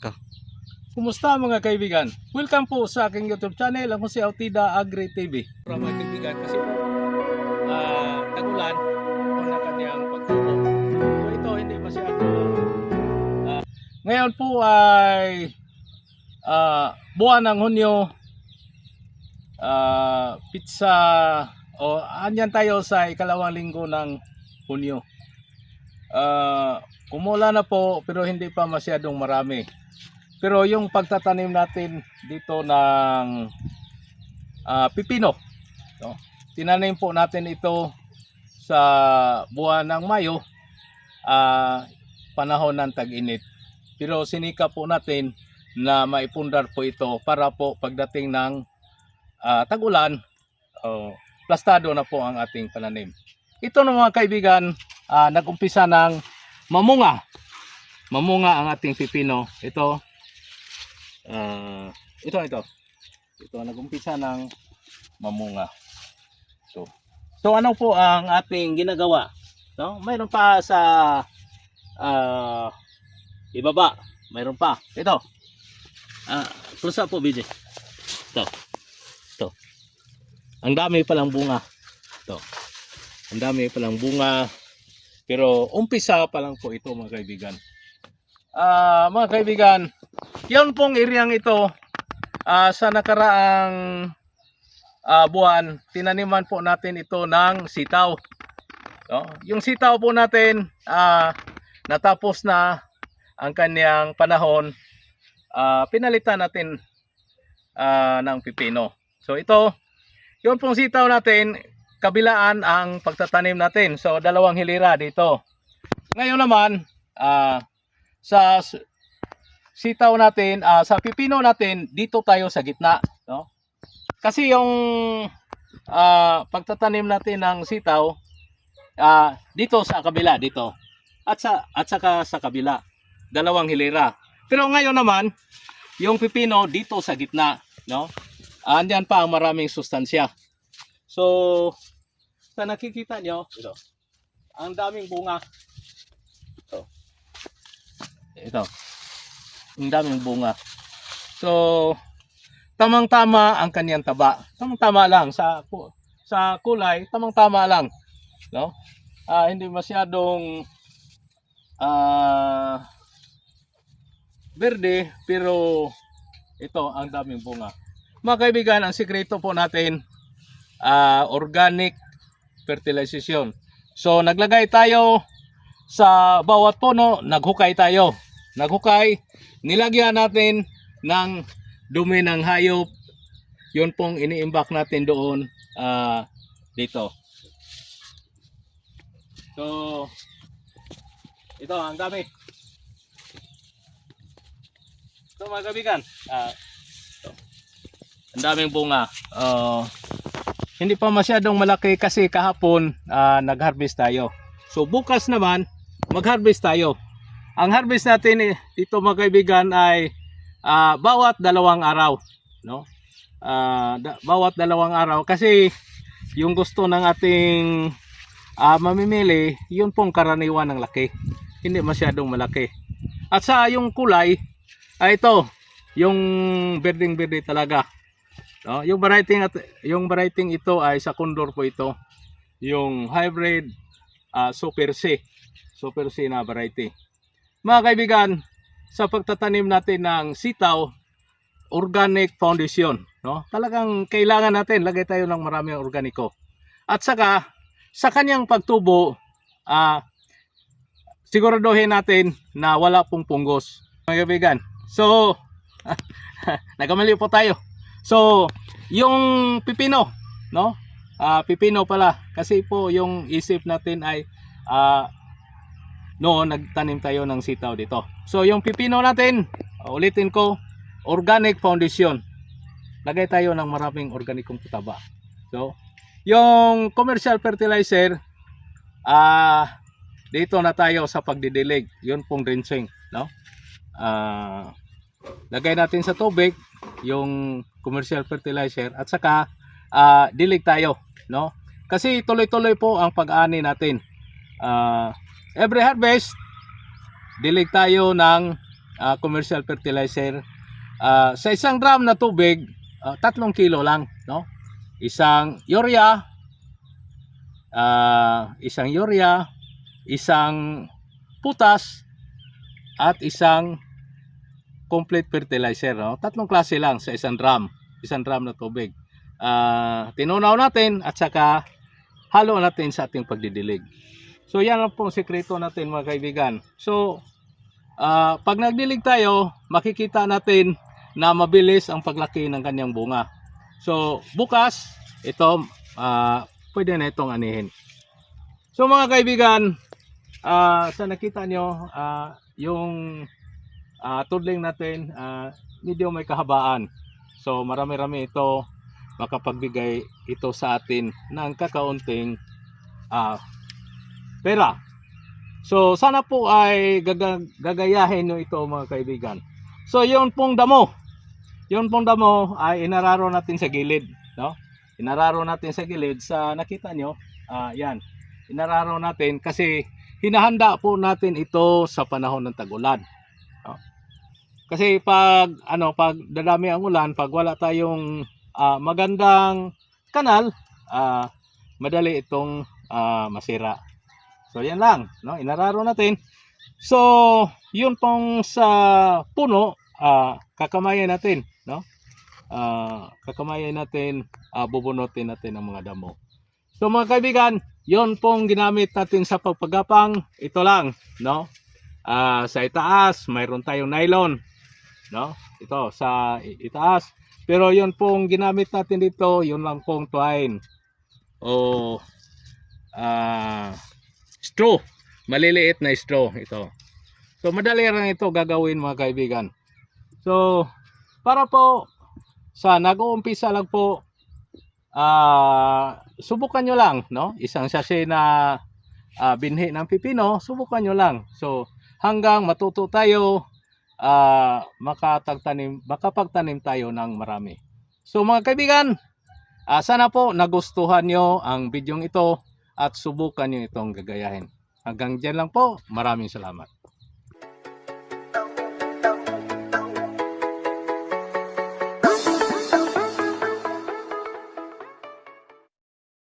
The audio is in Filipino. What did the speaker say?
ka. Kumusta mga kaibigan? Welcome po sa aking YouTube channel, ang si Autida Agri TV. Para mga kaibigan, kasi po, ah, tagulan po na kanyang pagtubo. So ito, hindi masyado. ah, ngayon po ay ah, buwan ng Hunyo, ah, pizza, o anyan tayo sa ikalawang linggo ng Hunyo. Ah, kumula na po, pero hindi pa masyadong marami. Pero yung pagtatanim natin dito ng ah, pipino, no? tinanim po natin ito sa buwan ng Mayo, ah, panahon ng tag-init. Pero sinika po natin na maipundar po ito para po pagdating ng ah, tag-ulan, oh, plastado na po ang ating pananim. Ito ng mga kaibigan, ah, nag-umpisa ng mamunga. Mamunga ang ating pipino. Ito, Ah, ito ito. Ito nag-umpisa ng mamunga. So, so ano po ang ating ginagawa? No? Mayroon pa sa ah ibaba. Mayroon pa. Ito. Ah, close up po, BJ. Ito. Ito. Ang dami pa lang bunga. Ito. Ang dami pa lang bunga. Pero umpisa pa lang po ito mga kaibigan. Ah, mga kaibigan, yun pong iryang ito ah, sa nakaraang ah, buwan, tinaniman po natin ito ng sitaw. No? Yung sitaw po natin, ah, natapos na ang kanyang panahon, ah, pinalitan natin ah, ng pipino. So ito, yung pong sitaw natin, kabilaan ang pagtatanim natin. So dalawang hilira dito. Ngayon naman, ah, sa sitaw natin, ah, sa pipino natin, dito tayo sa gitna, no? Kasi yung ah, pagtatanim natin ng sitaw ah, dito sa kabila dito. At sa at saka sa kabila, dalawang hilera. Pero ngayon naman, yung pipino dito sa gitna, no? Andiyan pa ang maraming sustansya. So, sa nakikita nyo, ito, ang daming bunga. Ito. Ito. Ang daming bunga. So, tamang-tama ang kaniyang taba. Tamang-tama lang sa sa kulay, tamang-tama lang, no? Ah, hindi masyadong ah berde pero ito ang daming bunga. Mga kaibigan, ang sikreto po natin ah organic fertilization. So naglagay tayo sa bawat puno, naghukay tayo. Naghukay, nilagyan natin ng dumi ng hayop. Yun pong iniimbak natin doon ah, dito. So, ito ang dami. So mga kaibigan, ah, ito. ang daming bunga. Ah, hindi pa masyadong malaki kasi kahapon ah, nag-harvest tayo. So bukas naman, mag-harvest tayo. Ang harvest natin eh, dito mga kaibigan ay ah, bawat dalawang araw, no? Ah, da- bawat dalawang araw kasi yung gusto ng ating ah, mamimili, yun pong karaniwan ng laki. Hindi masyadong malaki. At sa yung kulay, ay ito, yung berding-berde talaga. No? Yung variety at yung variety ito ay sa condor po ito. Yung hybrid ah, Super C. Super C na variety. Mga kaibigan, sa pagtatanim natin ng sitaw, organic foundation, no? Talagang kailangan natin lagay tayo ng maraming organiko. At saka sa kanyang pagtubo, ah siguraduhin natin na wala pong punggos. Mga kaibigan. So, nagamali po tayo. So, yung pipino, no? Ah, pipino pala kasi po yung isip natin ay ah noon nagtanim tayo ng sitaw dito. So, yung pipino natin, ah, ulitin ko, organic foundation. Lagay tayo ng maraming organikong pataba. So, yung commercial fertilizer, ah dito na tayo sa pagdidilig. Yun pong drenching, no? Ah lagay natin sa tubig yung commercial fertilizer at saka ah, dilig tayo, no? Kasi tuloy-tuloy po ang pag-ani natin. Ah, every harvest dilig tayo ng ah, commercial fertilizer. Ah, sa isang drum na tubig, ah, tatlong kilo lang, no? Isang urea, ah, isang urea, isang putas, at isang complete fertilizer. No? Tatlong klase lang sa isang drum, isang drum na tubig. Ah, tinunaw natin at saka halo natin sa ating pagdidilig. So yan ang pong sekreto natin mga kaibigan. So ah, pag nagdilig tayo, makikita natin na mabilis ang paglaki ng kanyang bunga. So bukas, ito ah, pwede na itong anihin. So mga kaibigan, ah, sa nakita nyo, ah, yung ah, tudling natin, ah, medyo may kahabaan. So marami-rami ito makapagbigay ito sa atin ng kakaunting ah, pera. So sana po ay gaga- gagayahin nyo ito mga kaibigan. So yun pong damo. Yun pong damo ay inararo natin sa gilid. No? Inararo natin sa gilid sa nakita nyo. ah, yan. Inararo natin kasi hinahanda po natin ito sa panahon ng tag-ulan. Kasi pag ano pag dadami ang ulan, pag wala tayong ah, magandang kanal, ah, madali itong ah, masira. So yan lang, no? Inararo natin. So, yun pong sa puno, ah, kakamayan natin, no? Ah, kakamayan natin, ah, bubunutin natin ang mga damo. So mga kaibigan, yun pong ginamit natin sa pagpagapang. Ito lang, no? Ah, sa itaas, mayroon tayong nylon, no? Ito sa itaas. Pero yun pong ginamit natin dito, yun lang pong twine. O ah straw. Maliliit na straw ito. So madali lang ito gagawin mga kaibigan. So para po sa nag-uumpisa lang po ah subukan nyo lang no isang sachet na ah, binhi ng pipino subukan nyo lang so hanggang matuto tayo ah makatagtanim makapagtanim tayo ng marami. So mga kaibigan ah, sana po nagustuhan nyo ang bidyong ito at subukan nyo itong gagayahin. Hanggang dyan lang po. Maraming salamat